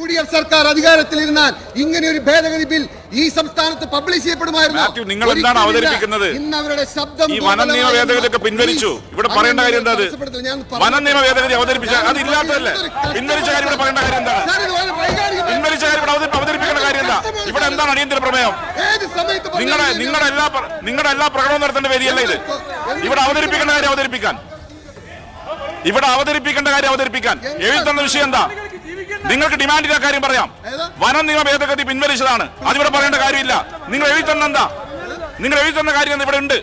U D F സർക്കാർ അധികാരത്തിലിരുന്നാൽ ഇങ്ങനെ ഒരു ഭേദഗതി ബിൽ ഈ സംസ്ഥാനത്ത് പബ്ലിഷ് ചെയ്യപ്പെടുമായിരുന്നു. നിങ്ങൾ എന്താണ് അവതരിപ്പിക്കുന്നത്? ഇന്ന് അവരുടെ ശബ്ദം ഈ വന നിയമ ഭേദഗതിയൊക്കെ പിൻവലിച്ചു. ഇവിടെ പറയേണ്ട കാര്യം എന്താ വന നിയമ ഭേദഗതി അവതരിപ്പിച്ച അത് ഇല്ലാത്തതല്ലേ? പിൻവലിച്ച കാര്യം ഇവിടെ പറയേണ്ട കാര്യം എന്താണ്? പിൻവലിച്ച കാര്യം ഇവിടെ അവതരി- അവതരിപ്പിക്കേണ്ട കാര്യം എന്താ? ഇവിടെ എന്താണ് അടിയന്തര പ്രമേയം? നിങ്ങളുടെ നിങ്ങളുടെ എല്ലാ നിങ്ങളുടെ എല്ലാ പ്രകടനവും നടത്തേണ്ട വേദിയല്ല ഇത്. ഇവിടെ അവതരിപ്പിക്കേണ്ട കാര്യം അവതരിപ്പിക്കാൻ. ഇവിടെ അവതരിപ്പിക്കേണ്ട കാര്യം അവതരിപ്പിക്കാൻ. എഴുതി തന്ന വിഷയം എന്താ? നിങ്ങൾക്ക് ഡിമാൻഡിന്റെ കാര്യം പറയാം. വനം നിയമ ഭേദഗതി പിൻവലിച്ചതാണ്? അതിവിടെ പറയേണ്ട കാര്യമില്ല. നിങ്ങൾ എഴുതി തന്ന എന്താ നിങ്ങൾ എഴുതി തന്ന കാര്യം എന്താ? ഇവിടെ ഉണ്ട്.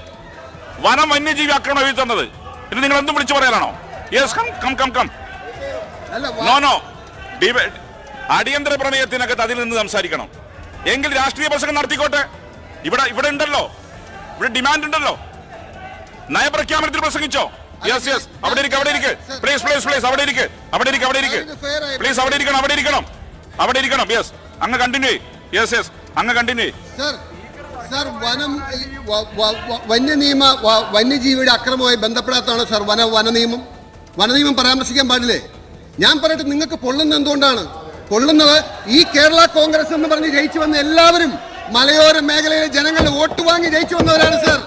വനം വന്യജീവി ആക്രമണം എഴുതി തന്നത്. ഇത് നിങ്ങൾ എന്തും വിളിച്ചു പറയാനാണോ yes come come come come no no no അടിയന്തര പ്രമേയത്തിനകത്ത് അതിൽ നിന്ന് സംസാരിക്കണം. എങ്കിൽ രാഷ്ട്രീയ പ്രസംഗം നടത്തിക്കോട്ടെ. ഇവിടെ ഇവിടെ ഉണ്ടല്ലോ. ഇവിടെ ഡിമാൻഡ് ഉണ്ടല്ലോ. നയപ്രഖ്യാപനത്തിൽ പ്രസംഗിച്ചോ? യെസ് യെസ് അവിടെ ഇരിക്കും അവിടെ ഇരിക്കും. പ്ലീസ് പ്ലീസ് പ്ലീസ് അവിടെ ഇരിക്കും. അവിടെ ഇരിക്കും അവിടെ ഇരിക്കും. പ്ലീസ് അവിടെ ഇരിക്കണം അവിടെ ഇരിക്കണം. അവിടെ ഇരിക്കണം. യെസ് അങ്ങ് കണ്ടിന്യൂ യെസ് യെസ് അങ്ങ് കണ്ടിന്യൂ സർ സർ വനം വന്യനിയമ വന്യജീവിയുടെ അക്രമവുമായി ബന്ധപ്പെടാത്തതാണ് സർ വന വനനിയമം വനനിയമം പരാമർശിക്കാൻ പാടില്ലേ? ഞാൻ പറയട്ടെ നിങ്ങൾക്ക് പൊള്ളുന്ന എന്തുകൊണ്ടാണ്? പൊള്ളുന്നത് ഈ കേരള കോൺഗ്രസ് എന്ന് പറഞ്ഞ് ജയിച്ചു വന്ന എല്ലാവരും മലയോര മേഖലയിലെ ജനങ്ങൾ വോട്ട് വാങ്ങി ജയിച്ചു വന്നവരാണ് സർ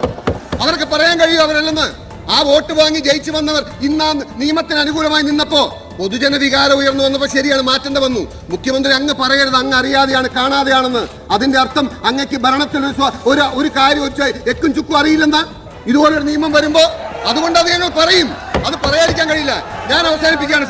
അവർക്ക് പറയാൻ കഴിയും അവരല്ലെന്ന്. ആ വോട്ട് വാങ്ങി ജയിച്ചു വന്നവർ ഇന്ന് നിയമത്തിന് അനുകൂലമായി നിന്നപ്പോ പൊതുജന വികാരം ഉയർന്നു വന്നപ്പോ ശരിയാണ് മാറ്റേണ്ട വന്നു. മുഖ്യമന്ത്രി അങ്ങ് പറയരുത് അങ്ങ് അറിയാതെയാണ് കാണാതെയാണെന്ന്. അതിന്റെ അർത്ഥം അങ്ങക്ക് ഭരണത്തിൽ ഒരു ഒരു കാര്യം എക്കും ചുക്കും അറിയില്ലെന്നാ? ഇതുപോലൊരു നിയമം വരുമ്പോ അതുകൊണ്ട് അത് ഞങ്ങൾ പറയും. അത് പറയാതിരിക്കാൻ കഴിയില്ല. ഞാൻ അവസാനിപ്പിക്കുകയാണ്